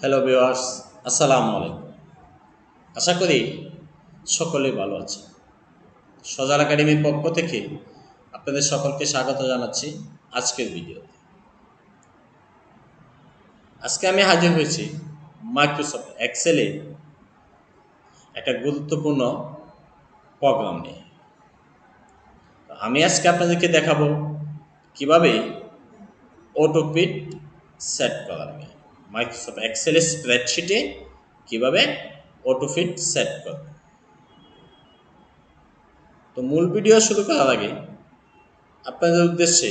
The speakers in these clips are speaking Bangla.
হ্যালো ভিওয়ার্স আসসালামু আলাইকুম আশা করি সকলেই ভালো আছে সজাল একাডেমির পক্ষ থেকে আপনাদের সকলকে স্বাগত জানাচ্ছি আজকের ভিডিওতে। আজকে আমি হাজির হয়েছি মাইক্রোসফট এক্সেলে একটা গুরুত্বপূর্ণ প্রোগ্রাম নিয়ে। আমি আজকে আপনাদেরকে দেখাবো কীভাবে অটোপিট সেট করা যায় মাইক্রোসফট এক্সেলের স্প্রেডশিটে কীভাবে অটোফিট সেট করবে? তো মূল ভিডিও শুরু করার আগে আপনাদের উদ্দেশ্যে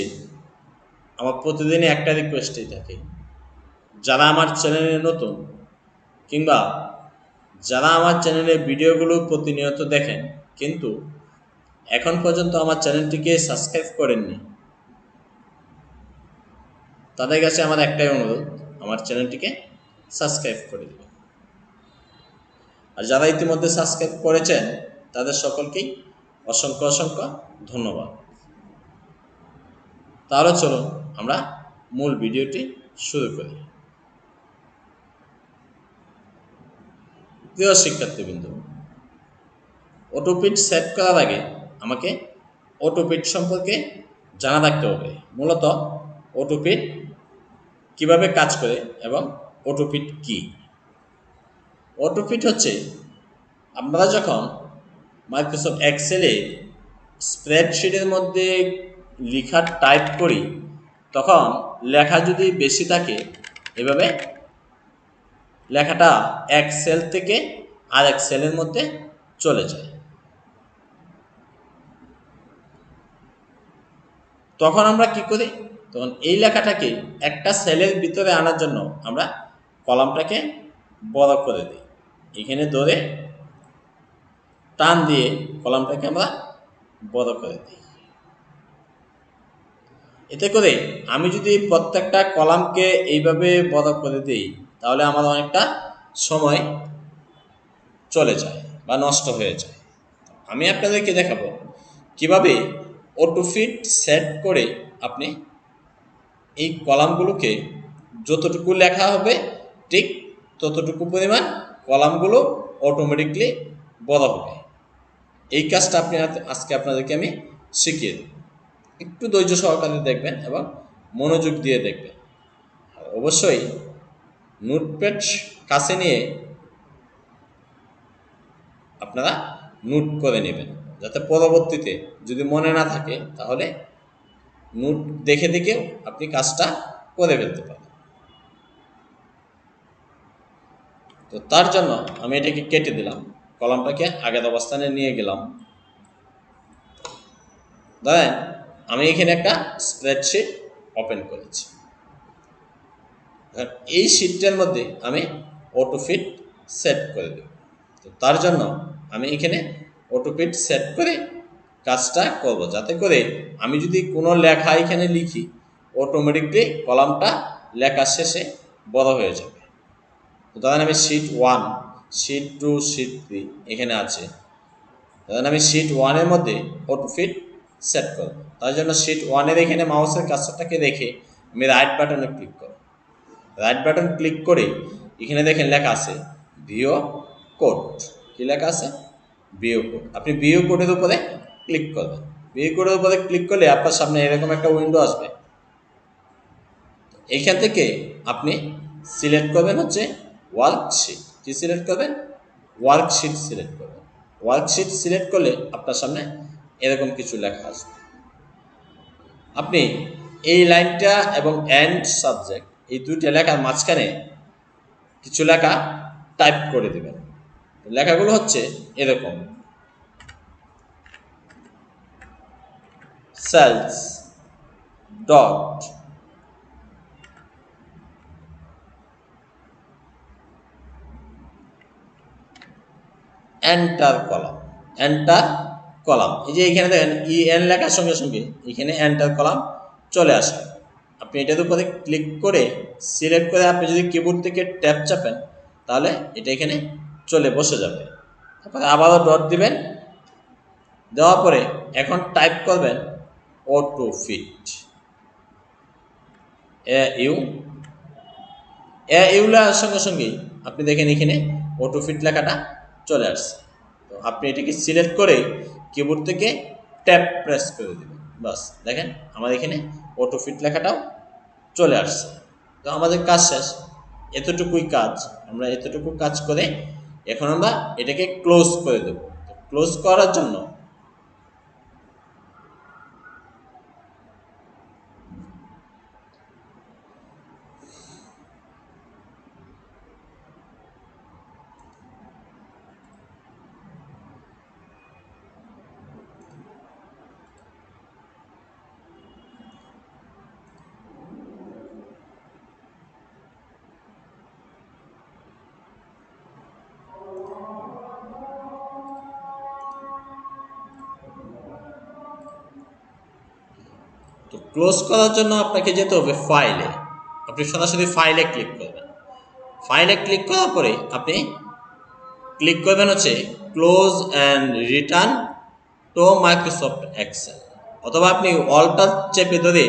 আমার প্রতিদিনই একটা রিকোয়েস্টই থাকে। যারা আমার চ্যানেলে নতুন কিংবা যারা আমার চ্যানেলের ভিডিওগুলো প্রতিনিয়ত দেখেন কিন্তু এখন পর্যন্ত আমার চ্যানেলটিকে সাবস্ক্রাইব করেননি, তাদের কাছে আমার একটাই অনুরোধ আমার চ্যানেলটিকে সাবস্ক্রাইব করে দেবেন আর যারা ইতিমধ্যে সাবস্ক্রাইব করেছেন, তাদের সকলকেই অসংখ্য অসংখ্য ধন্যবাদ। তাহলে চলুন আমরা মূল ভিডিওটি শুরু করি। প্রিয় শিক্ষার্থীবৃন্দ, অটোপিট সেট করার আগে আমাকে অটোপিট সম্পর্কে জানা রাখতে হবে। মূলত অটোপিট কীভাবে কাজ করে এবং অটোফিট কি? অটোফিট হচ্ছে আমরা যখন মাইক্রোসফট এক্সেলে স্প্রেডশিটের মধ্যে লেখা টাইপ করি, তখন লেখা যদি বেশি থাকে, এভাবে লেখাটা এক সেল থেকে আর এক সেলের মধ্যে চলে যায়। তখন আমরা কি করি? তখন এই লেখাটাকে একটা সেলের ভিতরে আনার জন্য আমরা কলামটাকে বড় করে দিই। এখানে ধরে টান দিয়ে কলামটাকে আমরা বড় করে দিই। এতে করে আমি যদি প্রত্যেকটা কলামকে এইভাবে বড় করে দিই, তাহলে আমার অনেকটা সময় চলে যায় বা নষ্ট হয়ে যায়। আমি আপনাদেরকে দেখাবো কীভাবে অটোফিট সেট করে আপনি এই কলামগুলোকে যতটুকু লেখা হবে, ঠিক ততটুকু পরিমাণ কলামগুলো অটোমেটিকলি বড় হবে। এই কাজটা আপনি আজকে আপনাদেরকে আমি শিখিয়ে দেব। একটু ধৈর্য সহকারে দেখবেন এবং মনোযোগ দিয়ে দেখবেন। অবশ্যই নোটপ্যাড কাছে নিয়ে আপনারা নোট করে নেবেন। যাতে পরবর্তীতে যদি মনে না থাকে, তাহলে নোট দেখে দেখেও আপনি কাজটা করে ফেলতে পারেন। তো তার জন্য আমি এটাকে কেটে দিলাম। কলমটাকে আগের অবস্থানে নিয়ে গেলাম। ধরেন আমি এখানে একটা স্প্রেডশিট ওপেন করেছি। এই শিটটার মধ্যে আমি অটোফিট সেট করে দেব। তো তার জন্য আমি এখানে অটোফিট সেট করে কাজটা করব। যাতে করে আমি যদি কোনো লেখা এখানে লিখি অটোমেটিকলি কলামটা লেখার শেষে বড় হয়ে যাবে। ধরেন আমি sheet one sheet two sheet three এখানে আছে। ধরেন আমি শিট ওয়ানের মধ্যে অটোফিট সেট করব। তার জন্য শিট ওয়ানের এখানে মাউসের কাজটাকে রেখে আমি রাইট বাটনে ক্লিক করব। রাইট বাটন ক্লিক করে এখানে দেখেন লেখা আছে ভিও কোড কি লেখা আছে? বিও কোড আপনি বিও কোডের উপরে ক্লিক করবেন বিও কোডের উপরে ক্লিক করলে আপনার সামনে এরকম একটা উইন্ডো আসবে। এইখান থেকে আপনি সিলেক্ট করবেন হচ্ছে ওয়ার্কশিট কি সিলেক্ট করবেন? ওয়ার্কশিট সিলেক্ট করবেন। ওয়ার্কশিট সিলেক্ট করলে আপনার সামনে এরকম কিছু লেখা আসবে। আপনি এই লাইনটা এবং এন্ড সাবজেক্ট এই দুইটা লেখার মাঝখানে কিছু লেখা টাইপ করে দেবেন। লেখাগুলো হচ্ছে এরকম। Cells. Dot. Enter column enter column এই যে এখানে দেখেন ই এন লেখার সঙ্গে সঙ্গে এখানে এন্টার কলাম চলে আসে। আপনি এটার উপরে ক্লিক করে সিলেক্ট করে আপনি যদি কিবোর্ড থেকে ট্যাপ চাপেন, তাহলে এটা এখানে চলে বসে যাবে। তারপরে আবারও ডট দিবেন। দেওয়ার পরে এখন টাইপ করবেন অটো ফিট এ ইউ, এ এগুলো সঙ্গে সঙ্গেই আপনি দেখেন এখানে অটো ফিট লেখাটা চলে আসছে। তো আপনি এটাকে সিলেক্ট করে কিবোর্ড থেকে ট্যাপ প্রেস করে দেবেন। বাস, দেখেন আমাদের এখানে অটো ফিট লেখাটাও চলে আসছে। তো আমাদের কাজ শেষ। এতটুকুই কাজ। আমরা এতটুকু কাজ করে এখন আমরা এটাকে ক্লোজ করে দেব। ক্লোজ করার জন্য তো ক্লোজ করার জন্য আপনাকে যেতে হবে ফাইলে আপনি সরাসরি ফাইলে ক্লিক করবেন। ফাইলে ক্লিক করার পরে আপনি ক্লিক করবেন হচ্ছে close and return to Microsoft Excel অথবা আপনি অল্টার চেপে ধরে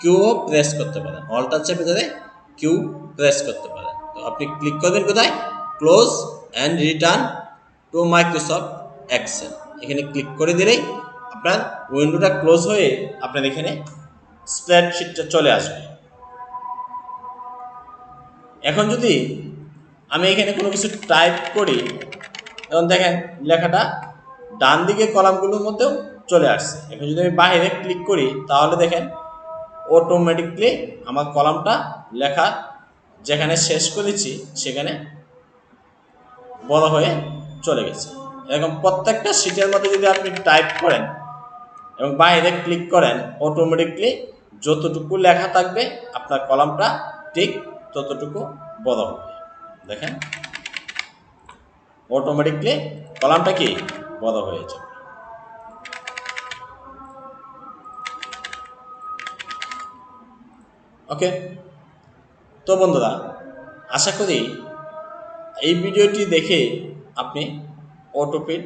কিউ প্রেস করতে পারেন। অল্টার চেপে ধরে কিউ প্রেস করতে পারেন। তো আপনি ক্লিক করবেন কোথায়? Close and return to Microsoft Excel এখানে ক্লিক করে দিলেই আপনার উইন্ডোটা ক্লোজ হয়ে আপনার এখানে স্প্রেডশিটটা চলে আসবে। এখন যদি আমি এখানে কোনো কিছু টাইপ করি, এখন দেখেন লেখাটা ডান দিকে কলামগুলোর মধ্যেও চলে আসছে। এখন যদি আমি বাইরে ক্লিক করি, তাহলে দেখেন অটোমেটিকলি আমার কলামটা লেখা যেখানে শেষ করেছি, সেখানে বড় হয়ে চলে গেছে। এরকম প্রত্যেকটা সিটের মধ্যে যদি আপনি টাইপ করেন এবং বাইরে ক্লিক করেন অটোমেটিকলি যতটুকু লেখা থাকবে, আপনার কলামটা ঠিক ততটুকু বড় হবে। দেখেন অটোমেটিকলি কলামটা কি? বড় হয়ে যাবে। ওকে, তো বন্ধুরা, আশা করি এই ভিডিওটি দেখে আপনি অটোপিট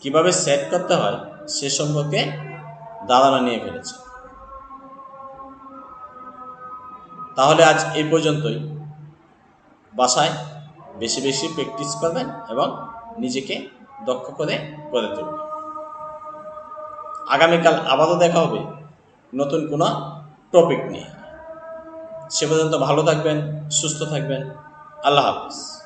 কীভাবে সেট করতে হয় সে সম্পর্কে ধারণা নিয়ে ফেলেছে। তাহলে আজ এই পর্যন্তই। বাসায় বেশি বেশি প্র্যাকটিস করবেন এবং নিজেকে দক্ষ করে গড়ে তুলবেন। আগামীকাল আবারও দেখা হবে নতুন কোনো টপিক নিয়ে। সে পর্যন্ত ভালো থাকবেন, সুস্থ থাকবেন। আল্লাহ হাফিজ।